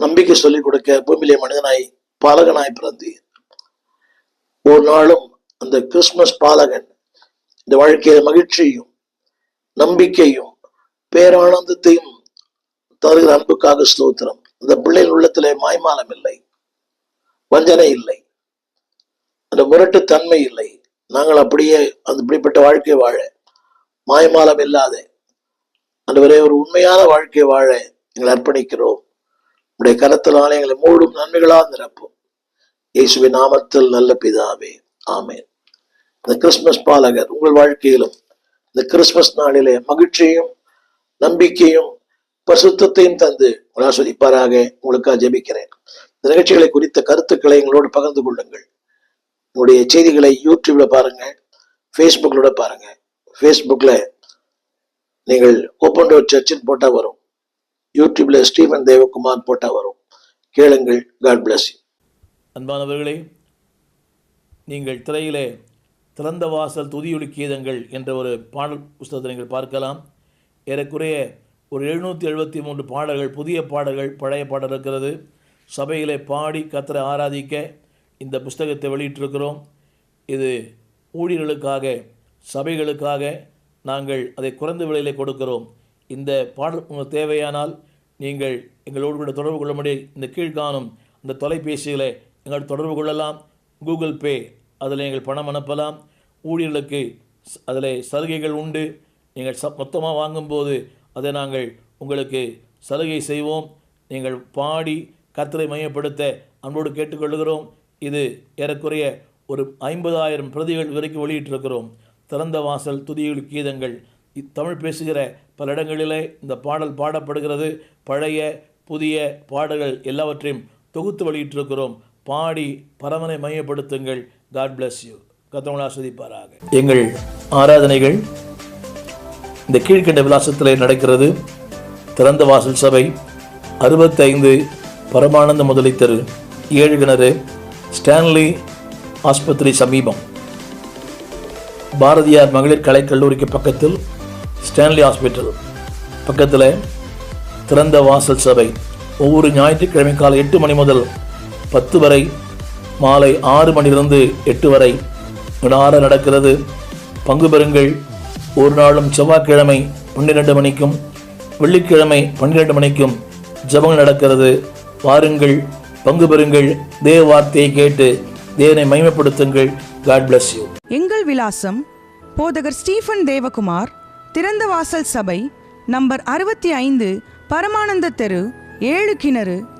நம்பிக்கை சொல்லிக் கொடுக்க பூமியிலே மனிதனாய் பாலகனாய் பிறந்தீர் ஒரு நாளும் அந்த கிறிஸ்துமஸ் பாலகன் இந்த வாழ்க்கையில மகிழ்ச்சியும் நம்பிக்கையும் பேரானந்தத்தையும் தருகிற அன்புக்காக ஸ்தோத்திரம். இந்த பிள்ளையின் உள்ளத்திலே மாய்மானம் இல்லை. வஞ்சனை இல்லை. அந்த முரட்டு தன்மை இல்லை. நாங்கள் அப்படியே அந்த இப்படிப்பட்ட வாழ்க்கை வாழ மாய்மாலம் இல்லாத அன்றுவரே ஒரு உண்மையான வாழ்க்கை வாழ எங்களை அர்ப்பணிக்கிறோம். உடைய கரத்தினாலே எங்களை மூடும் நன்மைகளா நிரப்பும். இயேசுவின் நாமத்தில் நல்ல பிதாவே ஆமேன். இந்த கிறிஸ்துமஸ் பாலகர் உங்கள் வாழ்க்கையிலும் இந்த கிறிஸ்துமஸ் நாளிலே மகிழ்ச்சியும் நம்பிக்கையும் பரிசுத்தத்தையும் தந்து உங்களை ஆஸ்வதிப்பாராக. உங்களுக்காக ஜெபிக்கிறேன். இந்த நிகழ்ச்சிகளை குறித்த கருத்துக்களை எங்களோடு பகிர்ந்து கொள்ளுங்கள். உங்களுடைய செய்திகளை யூடியூப்ல பாருங்க ஃபேஸ்புக்கிலோட பாருங்க. ஃபேஸ்புக்கில் நீங்கள் ஓப்பன் டோர் சர்ச்சின் போட்டா வரும். யூடியூப்ல ஸ்டீவன் தேவகுமார் போட்டா வரும். கேளுங்கள். காட் பிளஸ் அன்பானவர்களே நீங்கள் திரையிலே திறந்த வாசல் துதியொலி கீதங்கள் என்ற ஒரு பாடல் புஸ்தகத்தை நீங்கள் பார்க்கலாம். ஏறக்குறைய ஒரு எழுநூற்றி எழுபத்தி மூன்று பாடல்கள் புதிய பாடல்கள் பழைய பாடல் இருக்கிறது. சபையிலே பாடி கத்தரை ஆராதிக்க இந்த புஸ்தகத்தை வெளியிட்டிருக்கிறோம். இது ஊழியர்களுக்காக சபைகளுக்காக நாங்கள் அதை குறைந்த விலையிலே கொடுக்கிறோம். இந்த பாடல் உங்களுக்கு தேவையானால் நீங்கள் எங்களோடு கூட தொடர்பு கொள்ள முடிய இந்த கீழ்காணும் இந்த தொலைபேசிகளை எங்கள் தொடர்பு கொள்ளலாம். கூகுள் பே அதில் நீங்கள் பணம் அனுப்பலாம். ஊழியர்களுக்கு அதில் சலுகைகள் உண்டு. நீங்கள் ச மொத்தமாக வாங்கும்போது அதை நாங்கள் உங்களுக்கு சலுகை செய்வோம். நீங்கள் பாடி கர்த்தரை மையப்படுத்த அன்போடு கேட்டுக்கொள்கிறோம். இது ஏறக்குறைய ஒரு ஐம்பதாயிரம் பிரதிகள் வரைக்கும் வெளியிட்டிருக்கிறோம். திறந்த வாசல் துதியுள் கீதங்கள் தமிழ் பேசுகிற பல இடங்களிலே இந்த பாடல் பாடப்படுகிறது. பழைய புதிய பாடல்கள் எல்லாவற்றையும் தொகுத்து வெளியிட்டிருக்கிறோம். பாடி பரவனை மையப்படுத்துங்கள். காட் பிளஸ் யூ கத்தவங்களை ஆஸ்வதிப்பாராக எங்கள் ஆராதனைகள் இந்த கீழ்கண்ட விலாசத்திலே நடக்கிறது. திறந்த வாசல் சபை அறுபத்தைந்து பரமானந்த முதலி தெரு ஏழு கிணறு ஸ்டான்லி ஆஸ்பத்திரி சமீபம். பாரதியார் மகளிர் கலைக்கல்லூரிக்கு பக்கத்தில் ஸ்டான்லி ஹாஸ்பிட்டல். பக்கத்தில் திறந்த வாசல் சபை. ஒவ்வொரு ஞாயிற்றுக்கிழமை காலை எட்டு மணி முதல் பத்து வரை மாலை ஆறு மணிலிருந்து எட்டு வரை விடார நடக்கிறது. பங்கு பெறுங்கள். ஒரு நாளும் செவ்வாய்க்கிழமை பன்னிரெண்டு மணிக்கும் வெள்ளிக்கிழமை பன்னிரெண்டு மணிக்கும் ஜெபங்கள் நடக்கிறது. வாருங்கள் பங்கு பெறுங்கள். தேவ வார்த்தையை கேட்டு தேவனை மகிமைப்படுத்துங்கள். காட் பிளஸ் யூ எங்கள் விலாசம் போதகர் ஸ்டீஃபன் தேவகுமார் திறந்த வாசல் சபை நம்பர் அறுபத்தி ஐந்து பரமானந்த தெரு ஏழு கிணறு